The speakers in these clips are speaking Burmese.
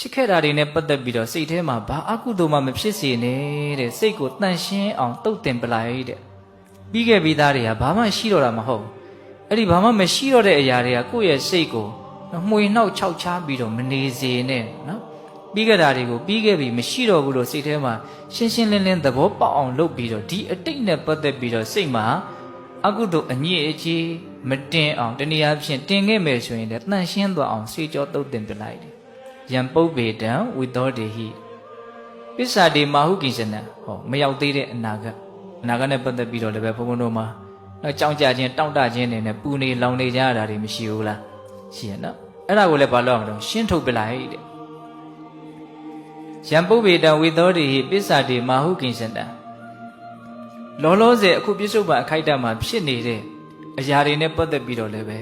ဖြစ်ခဲ့တာတွေနဲ့ပတ်သက်ပြီးတော့စိတ်ထဲမှာဘာအကုသိုလ်မှမဖြစ်စေနဲ့တဲ့စိတ်ကိုတန့်ရှင်းအောင်တုတ်တင်ပလိုက်တဲ့ပြီးခဲ့ပြီးသားတွေကဘာမှရှိတော့တာမဟုတ်ဘူးအဲ့ဒီဘာမှမရှိတော့တဲ့အရာတွေကကိုယ့်ရဲ့စိတ်ကိုမှွေနှောက်ခြောက်ချားပြီးတော့မနေစေနဲ့နော်ပြီးခဲ့တာတွေကိုပြီးခဲ့ပြီမရှိတော့ဘူးလို့စိတ်ထဲမှာရှင်းရှင်းလင်းလင်းသဘောပေါက်အောင်လုပ်ပြီးတော့ဒီအတိတ်နဲ့ပတ်သက်ပြီးတော့စိတ်မှာအကုသိုလ်အညစ်အကြေးမတင်အောင်တနည်းအားဖြင့်တင်ခဲ့မယ်ဆိုရင်လည်းတန့်ရှင်းသွားအောင်စေကြောတုတ်တင်ပလိုက်တယ် ယံပုပ္ပေတံဝိသောတေဟိပစ္စာတိမာဟုကိစ္စနံဟောမရောက်သေးတဲ့အနာဂတ်အနာဂတ်နဲ့ပတ်သက်ပြီးတော့လည်းပဲဘုန်းဘုန်းတို့မှာတော့ကြောင်းကြခြင်းတောင့်တခြင်းတွေနဲ့ပူနေလောင်နေကြရတာတွေမရှိဘူးလားရှိရနော်အဲ့ဒါကိုလည်းဘာလို့အောင်တော့ရှင်းထုတ်ပလိုက်တဲ့ယံပုပ္ပေတံဝိသောတေဟိပစ္စာတိမာဟုကိစ္စနံလောလောဆယ်အခုပြစ္ဆုတ်ပံအခိုက်အတန့်မှာဖြစ်နေတဲ့အရာတွေနဲ့ပတ်သက်ပြီးတော့လည်းပဲ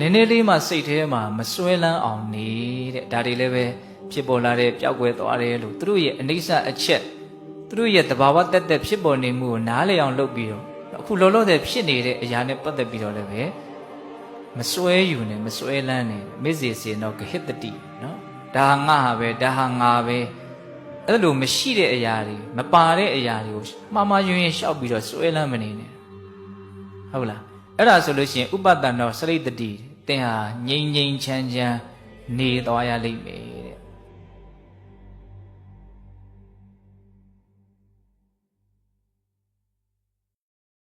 နည်းနည်းလေးမှစိတ်ထဲမှာမစွဲလန်းအောင်နေတဲ့ဒါတွေလည်းပဲဖြစ်ပေါ်လာတဲ့ပျောက်ကွယ်သွားတယ်လို့သူတို့ရဲ့အနိစ္စအချက်သူတို့ရဲ့တဘာဝတက်တက်ဖြစ်ပေါ်နေမှုကိုနားလည်အောင်လုပ်ပြီးတော့အခုလောလောဆယ်ဖြစ်နေတဲ့အရာနဲ့ပတ်သက်ပြီးတော့လည်းပဲမစွဲယူနဲ့မစွဲလန်းနဲ့မစ္စေစေတော့ဂဟိတတိနော်ဒါဟာငါဟာပဲဒါဟာငါပဲအဲ့လိုမရှိတဲ့အရာတွေမပါတဲ့အရာတွေကိုမှားမှားယွင်းယွင်းရှောက်ပြီးတော့စွဲလန်းမနေနဲ့ဟုတ်လား အဲ့ဒါဆိုလို့ရှိရင်ဥပတ္တနောစရိတ္တတိသင်ဟာငြိမ်ငြိမ်ချမ်းချမ်းနေသွားရလိမ့်မယ်